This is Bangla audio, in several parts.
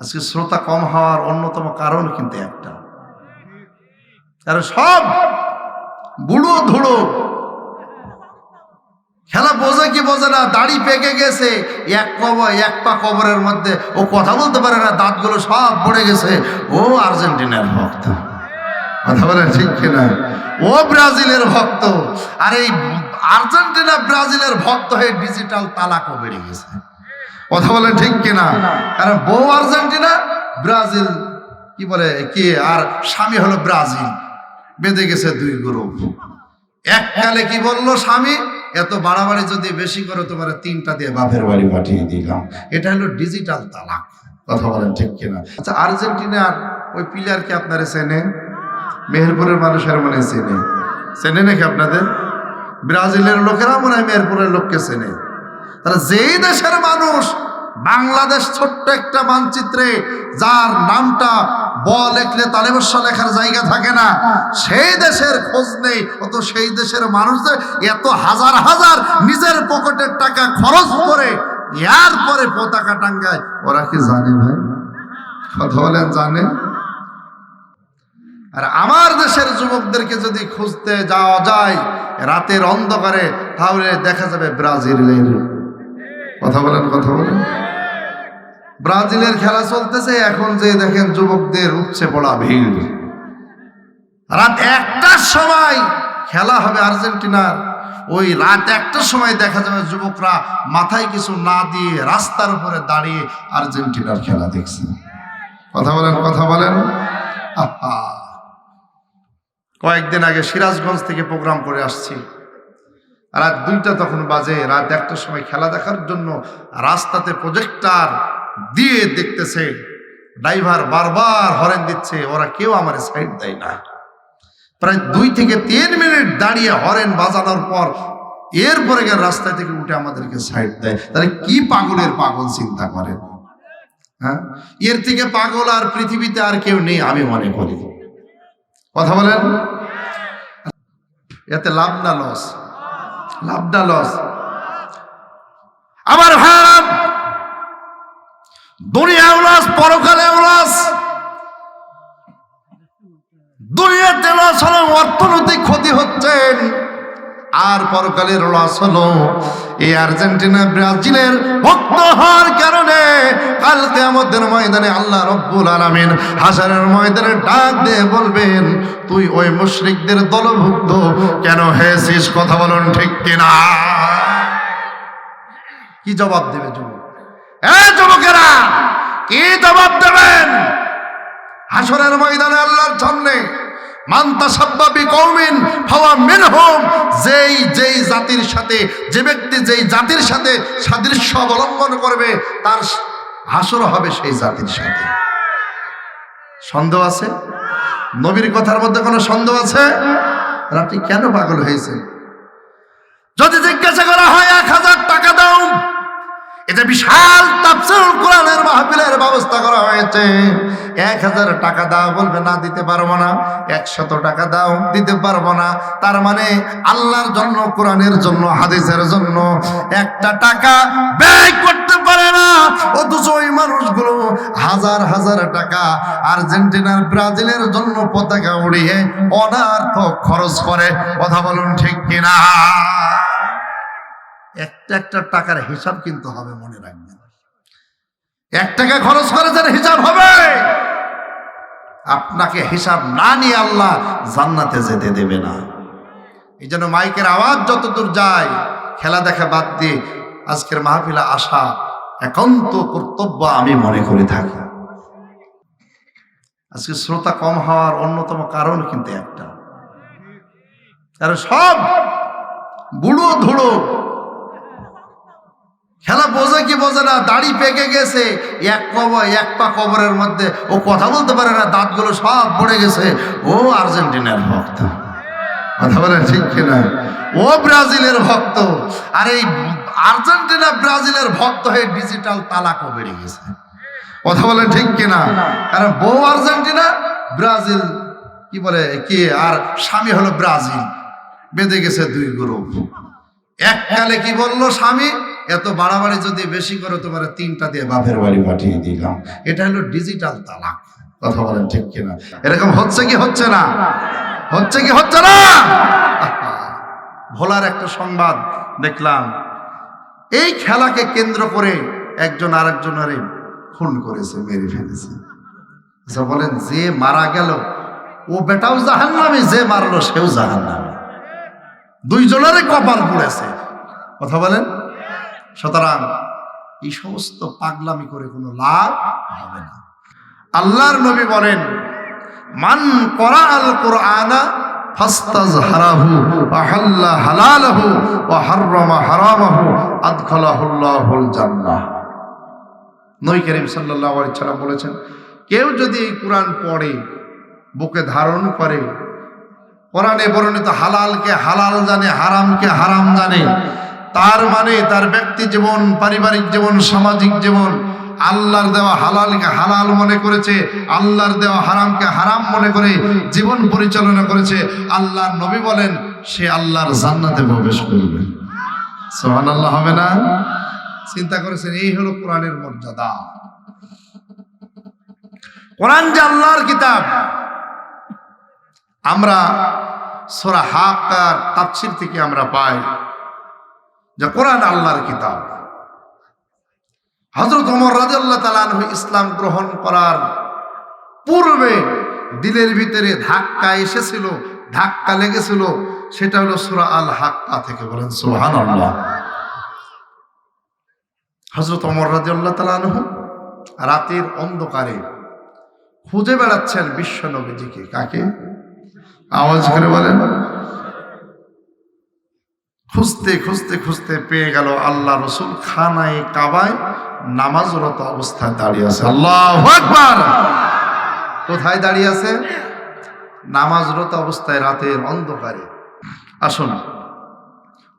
আজকে শ্রোতা কম হওয়ার অন্যতম কারণ কিন্তু একটা। কারণ সব বুড়ো ধুড়ো। খেলা বোঝে কি বোঝে না, দাড়ি পেকে গেছে, এক কবর, এক পা কবরের মধ্যে। ও কথা বলতে পারে না, দাঁতগুলো সব পড়ে গেছে। ও আর্জেন্টিনার ভক্ত। কথা বলে ঠিক কিনা? ও ব্রাজিলের ভক্ত। আর এই আর্জেন্টিনা ব্রাজিলের ভক্ত হয়ে ডিজিটাল তালাকও বেড়ে গেছে। কথা বলে ঠিক কিনা? কারণ বউ আর্জেন্টিনা, ব্রাজিল, কি বলে, কি? আর স্বামী হলো ব্রাজিল। বেঁধে গেছে দুই গ্রুপ। এককালে কি বলল স্বামী? এত বাড়াবাড়ি যদি বেশি করো, তোমার তিনটা দিয়ে বাপের বাড়ি পাঠিয়ে দিলাম। এটা হলো ডিজিটাল তালাক। কথা বলেন ঠিক কিনা? আচ্ছা আর্জেন্টিনার ওই প্লেয়ারকে আপনারা চেনে মেহেরপুরের মানুষের মনে চেনে। চেনে নাকি আপনাদের? ব্রাজিলের লোকেরা মনে হয় মেহেরপুরের লোককে চেনে। তারা যেই দেশের মানুষ বাংলাদেশ ছোট্ট একটা মানচিত্রে যার নামটা ব লেখলে তালেবস্য লেখার জায়গা থাকে না, সেই দেশের খোঁজ নেই অত সেই দেশের মানুষদের এত হাজার হাজার নিজের পকেটের টাকা খরচ করে ইয়ার পরে পতাকা টাঙ্গায়, ওরা কি জানে ভাই? কথা বলেন, জানে? আর আমার দেশের যুবকদেরকে যদি খুঁজতে যাওয়া যায়, রাতের অন্ধকারে, তাহলে দেখা যাবে ব্রাজিলের। কথা বলেন কথা বলেন। ব্রাজিলের খেলা চলতেছে, এখন যে দেখেন যুবকদের উপচে পড়া ভিড়। রাত একটার সময় খেলা হবে আর্জেন্টিনার। ওই রাত একটার সময় দেখা যাবে যুবকরা মাথায় কিছু না দিয়ে রাস্তার উপরে দাঁড়িয়ে আর্জেন্টিনার খেলা দেখছে। কথা বলেন কথা বলেন। কয়েকদিন আগে সিরাজগঞ্জ থেকে প্রোগ্রাম করে আসছি। রাত দুইটা তখন বাজে, রাত একটার সময় খেলা দেখার জন্য রাস্তাতে প্রজেক্টার দিয়ে দেখতেছে। ড্রাইভার বারবার হরেন দিচ্ছে, ওরা কেউ আমার সাইড দেয় না। প্রায় দুই থেকে তিন মিনিট দাঁড়িয়ে হরেন বাজানোর পর এরপরে গিয়ে রাস্তা থেকে উঠে আমাদেরকে সাইড দেয়। তাহলে কি পাগলের পাগল চিন্তা করেন হ্যাঁ? এর থেকে পাগল আর পৃথিবীতে আর কেউ নেই, আমি মনে করি। কথা বলেন? এতে লাভ না লস লাভ না লস। আমার ভাব, দুনিয়াও লস, পরকালেও লস। দুনিয়াতে লস হলো অর্থনৈতিক ক্ষতি হচ্ছেন আর পরকালের লস হলো এই আর্জেন্টিনা, ব্রাজিলের ভক্ত হওয়ার কারণে কালকে আমাদের ময়দানে আল্লাহ রব্বুল আলামিন হাসারের ময়দানে ডাক দিয়ে বলবেন, তুই ওই মুশরিকদের দলভুক্ত কেন হয়েছিস? কথা বলুন ঠিক কিনা? কি জবাব দেবে যুবক? কি জবাব দেবেন? হাসরের ময়দানে আল্লাহর সামনে মান্তা যেই যেই জাতির সাথে, যে ব্যক্তি যেই জাতির সাথে সাদৃশ্য অবলম্বন করবে, তার হাসর হবে সেই জাতির সাথে। সন্দেহ আছে? নবীর কথার মধ্যে কোনো সন্দেহ আছে? আপনি কেন পাগল হয়েছেন? যদি জিজ্ঞাসা করা হয় এটা বিশাল তাফসিরুল কোরআনের মাহফিলের ব্যবস্থা করা হয়েছে। এক হাজার টাকা দাও বলবে, না দিতে পারব না। একশত টাকা দাও, দিতে পারব না। তার মানে আল্লাহর জন্য, কোরআনের জন্য, হাদিসের জন্য একটা টাকা ব্যয় করতে পারে না। অথচ ওই মানুষগুলো হাজার হাজার টাকা আর্জেন্টিনার, ব্রাজিলের জন্য পতাকা উড়িয়ে অনার্থক খরচ করে। কথা বলুন ঠিক কিনা? একটা একটা টাকার হিসাব কিন্তু হবে, মনে রাখবেন। এক টাকা খরচ করেছেন হিসাব হবে, আপনাকে হিসাব না নিয়ে আল্লাহ জান্নাতে যেতে দেবে না। এই জন্য মাইকের আওয়াজ যতদূর যায়, খেলা দেখা বাদ দিয়ে আজকের মাহফিলা আসা একান্ত কর্তব্য আমি মনে করে থাকি। আজকে শ্রোতা কম হওয়ার অন্যতম কারণ কিন্তু একটা। কারণ সব বুড়ো ধুড়ো খেলা বোঝে কি বোঝে না? দাড়ি পেকে গেছে। এক কবর, এক পা কবরের মধ্যে। ও কথা বলতে পারে না, দাঁতগুলো সব পড়ে গেছে। ও আর্জেন্টিনার ভক্ত। কথা বলেন ঠিক কিনা? ও ব্রাজিলের ভক্ত। আর এই আর্জেন্টিনা ব্রাজিলের ভক্ত হয়ে ডিজিটাল তালাকও বেড়ে গেছে। কথা বলেন ঠিক কিনা? কারণ বউ আর্জেন্টিনা, ব্রাজিল, কি বলে, কি? আর স্বামী হলো ব্রাজিল। বেঁধে গেছে দুই গ্রুপ। এককালে কি বলল স্বামী? এত বাড়াবাড়ি যদি বেশি করো, তোমার তিনটা দিয়ে বাপের বাড়ি পাঠিয়ে দিলাম। এটা হলো ডিজিটাল তালাক। কথা বলেন ঠিক কিনা? এরকম হচ্ছে কি হচ্ছে না? হচ্ছে কি হচ্ছে না? ভোলার একটা সংবাদ দেখলাম। এই খেলাকে কেন্দ্র করে একজন আরেকজনের খুন করেছে, মেরে ফেলেছে। আচ্ছা বলেন, যে মারা গেল, ও বেটাও জাহান নামে যে মারলো সেও জাহান নামে দুইজনেরই কপাল পড়েছে। কথা বলেন। সুতরাং এই সমস্ত পাগলামি করে কোনো লাভ হবে না। আল্লাহর নবী বলেন, মান করা আল কোরআনা হারামাহু বলেছেন, কেউ যদি এই কোরআন পড়ে, বুকে ধারণ করে, কোরআনে বর্ণিত হালালকে হালাল জানে, হারামকে হারাম জানে তার মানে তার ব্যক্তি জীবন, পারিবারিক জীবন, সামাজিক জীবন, আল্লাহর দেওয়া হালালকে হালাল মনে করেছে, আল্লাহর দেওয়া হারামকে হারাম মনে করে জীবন পরিচালনা করেছে। আল্লাহর নবী বলেন, সে আল্লাহর জান্নাতে প্রবেশ করবে। সোহান আল্লাহ হবে না? চিন্তা করেছেন, এই হলো কোরআনের মর্যাদা। কোরআন যে আল্লাহর কিতাব। আমরা সোরা হাকার তাফসির থেকে আমরা পাই। যে কোরআন আল্লাহর কিতাব। হজরত ওমর রাজাল্লাহ তালানহ ইসলাম গ্রহণ করার পূর্বে দিলের ভিতরে ধাক্কা এসেছিল, ধাক্কা লেগেছিল, সেটা হলো সুরা আল হাক্কা থেকে বলেন সোহান আল্লাহ হজরত ওমর রাজিয়াল্লাহ তালানহ রাতের অন্ধকারে খুঁজে বেড়াচ্ছেন বিশ্ব নবীজিকে। কাকে? আওয়াজ করে বলেন। খুঁজতে খুঁজতে খুঁজতে পেয়ে গেল আল্লাহ রসুল খানায়, কাবায় নামাজরত অবস্থায় দাঁড়িয়ে আছে। আল্লাহ কোথায় দাঁড়িয়ে আছে? নামাজরত অবস্থায় রাতের অন্ধকারে। আসুন,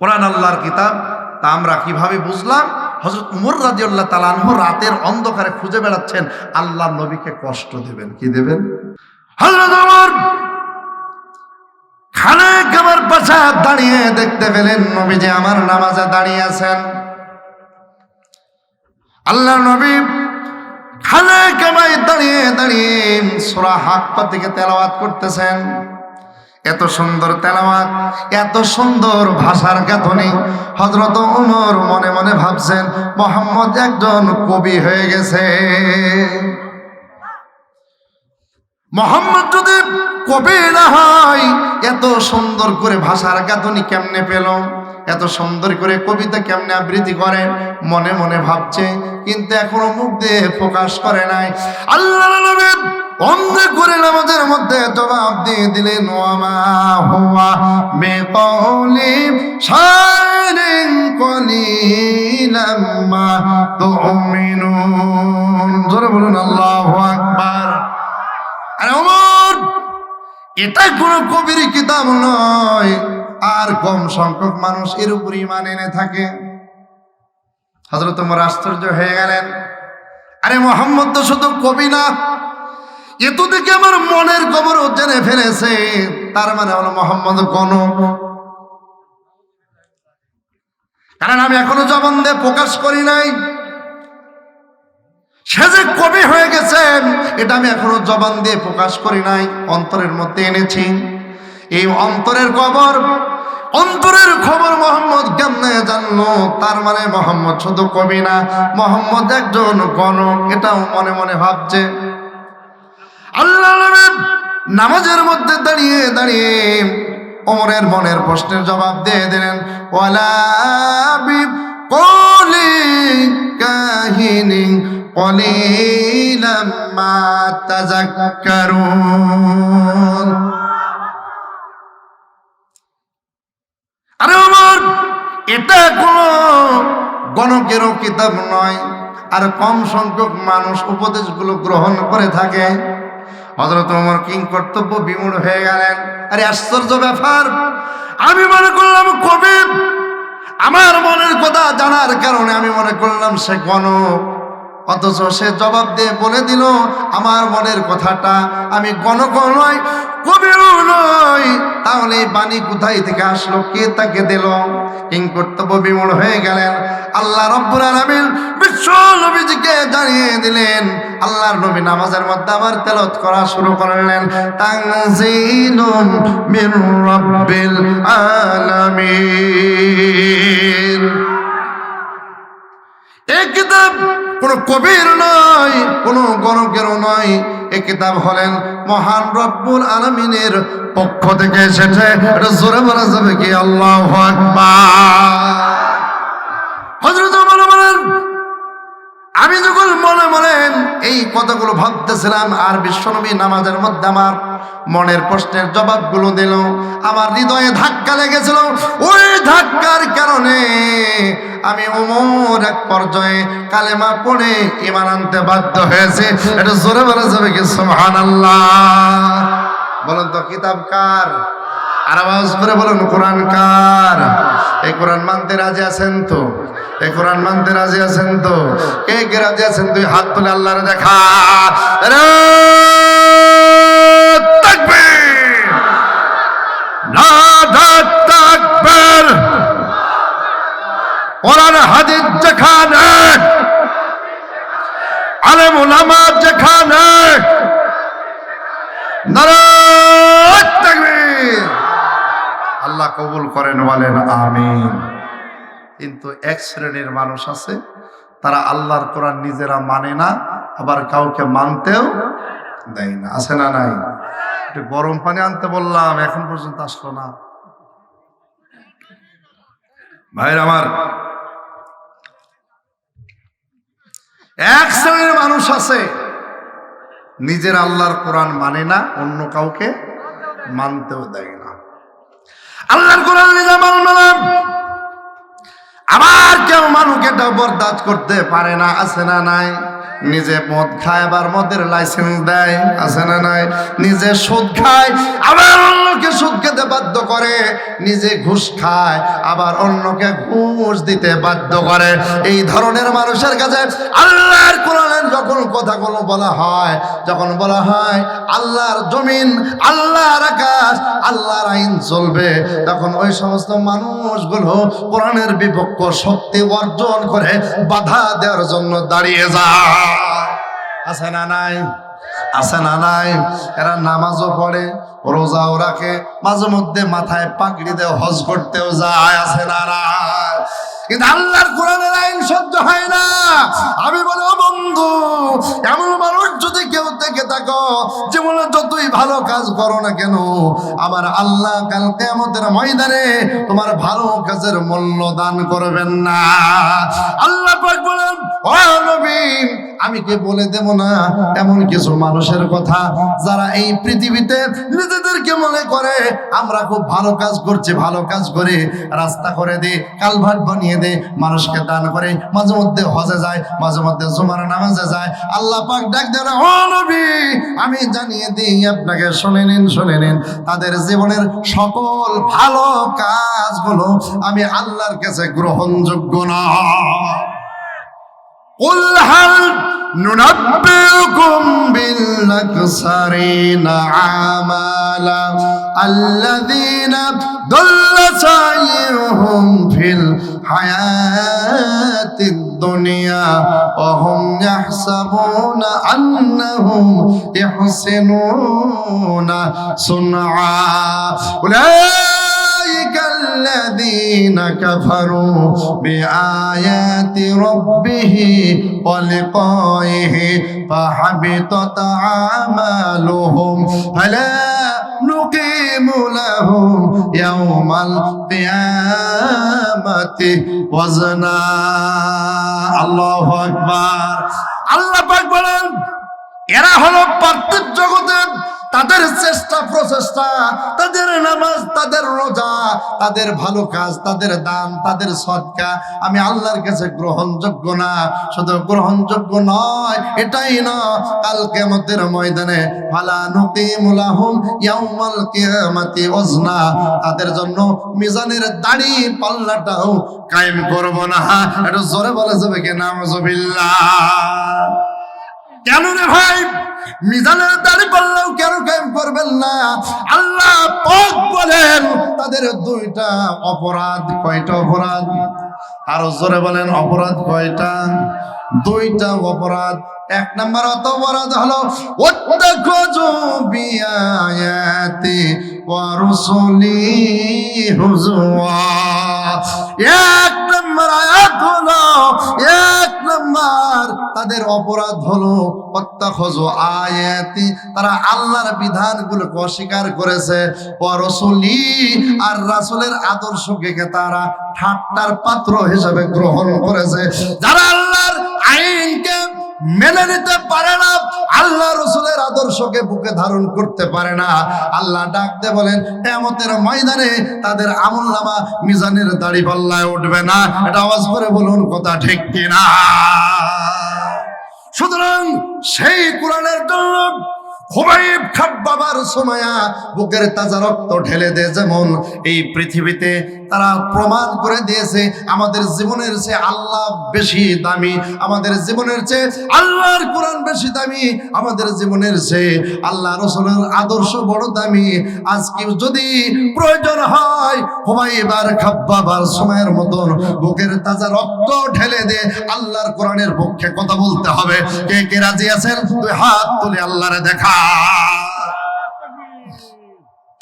কোরআন আল্লাহর কিতাব, তা আমরা কীভাবে বুঝলাম? হজরত উমর রাজিউল্লাহ তালানহ রাতের অন্ধকারে খুঁজে বেড়াচ্ছেন, আল্লাহ নবীকে কষ্ট দেবেন। কি দেবেন? হজরত খানে কামার পাশা দাঁড়িয়ে দেখতে পেলেন নবী যে আমার নামাজে দাঁড়িয়ে আছেন। আল্লাহ নবী খানে কামাই দাঁড়িয়ে দাঁড়িয়ে সোরা হাক্কা থেকে তেলাওয়াত করতেছেন। এত সুন্দর তেলাওয়াত, এত সুন্দর ভাষার গাঁথনি। হজরত উমর মনে মনে ভাবছেন, মোহাম্মদ একজন কবি হয়ে গেছে। মোহাম্মদ যদি কবি না হয়? এত সুন্দর করে ভাষার গাঁথনি কেমনে পেল? এত সুন্দর করে কবিতা কেমনে আবৃত্তি করে? মনে মনে ভাবছে, কিন্তু এখনও মুখ দিয়ে প্রকাশ করে নাই। আল্লাহ অন্ধ করে নামাজের মধ্যে জবাব দিয়ে দিলেন, ওয়ামা মা বলুন, আল্লাহু আকবার। আরে ওমর! এটা কোনো কবির কিতাব নয়। আর কম সংখ্যক মানুষ এর উপর ইমান এনে থাকে। হজরত ওমর আশ্চর্য হয়ে গেলেন। আরে মোহাম্মদ তো শুধু কবি না এত থেকে আমার মনের খবর জেনে ফেলেছে। তার মানে হলো মোহাম্মদ গণ কারণ আমি এখনও জবান দিয়ে প্রকাশ করি নাই। সে যে কবি হয়ে গেছেন, এটা আমি এখনও জবান দিয়ে প্রকাশ করি নাই, অন্তরের মধ্যে এনেছি। এই অন্তরের খবর অন্তরের খবর মোহাম্মদ কেমনে জানলো? তার মানে মোহাম্মদ শুধু কবি না, মোহাম্মদ একজন গণক, এটাও মনে মনে ভাবছে। আল্লাহ নামাজের মধ্যে দাঁড়িয়ে দাঁড়িয়ে ওমরের মনের প্রশ্নের জবাব দিয়ে দিলেন, ওয়ালা কাহিনী কলিলাম মা তাযাক্কারুন। আরে আমার এটা কোনো গণকেরও কিতাব নয়। আর কম সংখ্যক মানুষ উপদেশগুলো গ্রহণ করে থাকে। হজরত ওমর কিং কর্তব্য বিমূঢ় হয়ে গেলেন? আরে আশ্চর্য ব্যাপার। আমি মনে করলাম কবি আমার মনের কথা জানার কারণে আমি মনে করলাম সে গণ অথচ সে জবাব দিয়ে বলে দিল, আমার মনের কথাটা আমি গণক নয় কবিও নয়। তাহলে বাণী কোথায় থেকে আসলো? কে তাকে দিল? কিং কর্তব্য বিমূল হয়ে গেলেন। আল্লাহ রব্বুল আলামিন বিশ্ব নবীজিকে জানিয়ে দিলেন, আল্লাহর নবী নামাজের মধ্যে আবার তেলত করা শুরু করলেন। তানজিলুম মির রাব্বিল আলামিন। কিতাব কোন কবির নয় কোন গণকেরও নয় এই কিতাব হলেন মহান রব্বুল আলমিনের পক্ষ থেকে এসেছে। এটা জোরে বলা যাবে কি? আল্লাহ আমি যখন মনে মনে এই কথাগুলো ভাবতেছিলাম, আর বিশ্বনবী নামাজের মধ্যে আমার মনের প্রশ্নের জবাবগুলো দিল। আমার হৃদয়ে ধাক্কা লেগেছিল। ওই ধাক্কার কারণে আমি ওমর এক পর্যায়ে কালেমা পড়ে ইমান আনতে বাধ্য হয়েছে। এটা জোরে বলা যাবে কি? সুবহানাল্লাহ। বলেন তো, কিতাব কার? আর আওয়াজ করে বলুন, কোরআন কার? এই কোরআন মানতে রাজি আছেন তো? কোরআন মানতে রাজি আছেন তো? কে কে রাজি আছেন? তুই হাত তুলে আল্লাহরে দেখা। আল্লাহ কবুল করেন বলেন, আমিন। কিন্তু এক শ্রেণির মানুষ আছে, তারা আল্লাহর কোরআন নিজেরা মানে না, আবার কাউকে মানতেও দেয় না। আছে না নাই? একটু গরম পানি আনতে বললাম, এখন পর্যন্ত আসলো না। ভাইর আমার, এক শ্রেণির মানুষ আছে, নিজের আল্লাহর কোরআন মানে না, অন্য কাউকে মানতেও দেয় না। আল্লাহর কোরআন নিজে মানবে আবার কেউ মানুষ এটা বরদাস্ত করতে পারে না আছে না নাই? নিজে মদ খায়, আবার মদের লাইসেন্স দেয়, আছে না নাই? নিজে সুদ খায়, আবার অন্যকে সুদ খেতে বাধ্য করে, নিজে ঘুষ খায়, আবার অন্যকে ঘুষ দিতে বাধ্য করে। এই ধরনের মানুষের কাছে আল্লাহর কোরআনের যখন কথাগুলো বলা হয়, যখন বলা হয়, আল্লাহর জমিন, আল্লাহর আকাশ, আল্লাহর আইন চলবে, তখন ওই সমস্ত মানুষগুলো কোরআনের বিপক্ষ শক্তি অর্জন করে বাধা দেওয়ার জন্য দাঁড়িয়ে যায়। আছে না নাই? আছে না নাই? এরা নামাজও পড়ে, রোজাও রাখে, মাঝে মধ্যে মাথায় পাগড়ি দিয়ে হজ করতেও যায়, আছে না নাই? কিন্তু আল্লাহর কোরআনের আইন সহ্য হয় না। আমি বলে বন্ধু, এমন কেউ থেকে। জীবনে যতই ভালো কাজ করো না কেন, আমার আল্লাহ কাল কেমতের ময়দানে তোমার ভালো কাজের মূল্য দান করবেন না। আল্লাহ বলেন, ও নবী, আমি কে বলে দেব না? এমন কিছু মানুষের কথা যারা এই পৃথিবীতে নিজেদেরকে মনে করে, আমরা খুব ভালো কাজ করছি, ভালো কাজ করে, রাস্তা করে দে, কালভার্ট বানিয়ে দে, মানুষকে দান করে। মাঝে মধ্যে হজে যায়, মাঝে মধ্যে জুমার নামাজে যায়। আল্লাহ পাক ডাক দেন, ও নবী আমি জানিয়ে দিই আপনাকে শুনে নিন শুনে নিন তাদের জীবনের সকল ভালো কাজগুলো আমি আল্লাহর কাছে গ্রহণযোগ্য না قل هل ننبئكم بالأكثرين عملا الذين ضل سعيهم في الحياة الدنيا وهم يحسبون أنهم يحسنون. صنعا. أولئك الذين كفروا بآيات ربه ولقائه فحبطت أعمالهم فلا نقيم لهم يوم القيامة وزنا الله أكبر আল্লাহ পাক বলেন এরা হলো পার্থিব জগতের তাদের চেষ্টা, প্রচেষ্টা, তাদের নামাজ, তাদের রোজা, তাদের ভালো কাজ, তাদের দান, তাদের সৎকা। আমি আল্লাহর কাছে গ্রহণযোগ্য না, শুধু গ্রহণযোগ্য নয়, এটাই না, কাল কেমতের ময়দানে তাদের জন্য মিজানের দাড়ি, পাল্লাটাও কায়েম করব না। একটু জোরে বলে যাবে কি কেন রে ভাই? মিজানের দাড়ি পাল্লাও করবেন না, আল্লাহ পাক বলেন, তাদের দুইটা অপরাধ, কয়টা অপরাধ? আরও জোরে বলেন, অপরাধ কয়টা? দুইটা অপরাধ এক নম্বর অপরাধ হলো ওত্তাখজু বিআয়াতি হুজুয়া। এক নম্বর আয়াত হলো, এক নম্বর তাদের অপরাধ হলো অত্যাখজ আয়াতি। তারা আল্লাহর বিধানগুলোকে অস্বীকার করেছে ও রসুলি। আর রাসূলের আদর্শকে তারা ঠাট্টার পাত্র হিসাবে গ্রহণ করেছে। যারা আল্লাহর আইনকে মেনে নিতে পারে না, আল্লাহ রসুলের আদর্শকে বুকে ধারণ করতে পারে না। আল্লাহ ডাকতে বলেন কেমতের ময়দানে তাদের আমল নামা মিজানের দাড়ি পাল্লায় উঠবে না। এটা আওয়াজ করে বলুন, কথা ঠিক কিনা? সুতরাং সেই কোরআনের জন্য খুবাইব খাব বাবার সময়া বুকের তাজা রক্ত ঢেলে দে যেমন এই পৃথিবীতে তারা প্রমাণ করে দিয়েছে, আমাদের জীবনের চেয়ে আল্লাহ বেশি দামি, আমাদের জীবনের চেয়ে আল্লাহর কোরআন বেশি দামি, আমাদের জীবনের চেয়ে আল্লাহ রসুলের আদর্শ বড় দামি। আজকে যদি প্রয়োজন হয় হুবাইব আর খাব্বাবার সময়ের মতন বুকের তাজা রক্ত ঢেলে দে আল্লাহর কোরআনের পক্ষে কথা বলতে হবে। কে কে রাজি আছেন? তুই হাত তুলে আল্লাহরে দেখা।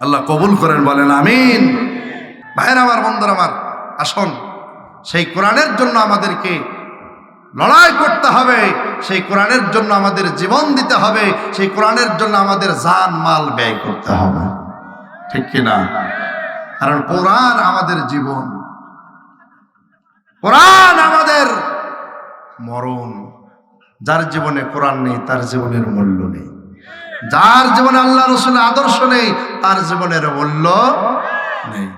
আল্লাহ কবুল করেন, বলেন আমিন। ভাইয়ের আমার, বন্ধুর আমার, আসুন। সেই কোরআনের জন্য আমাদেরকে লড়াই করতে হবে, সেই কোরআনের জন্য আমাদের জীবন দিতে হবে, সেই কোরআনের জন্য আমাদের জান, মাল ব্যয় করতে হবে। ঠিক কিনা কারণ কোরআন আমাদের জীবন। কোরআন আমাদের মরণ। যার জীবনে কোরআন নেই, তার জীবনের মূল্য নেই। যার জীবনে আল্লাহ রসুলের আদর্শ নেই, তার জীবনের মূল্য নেই।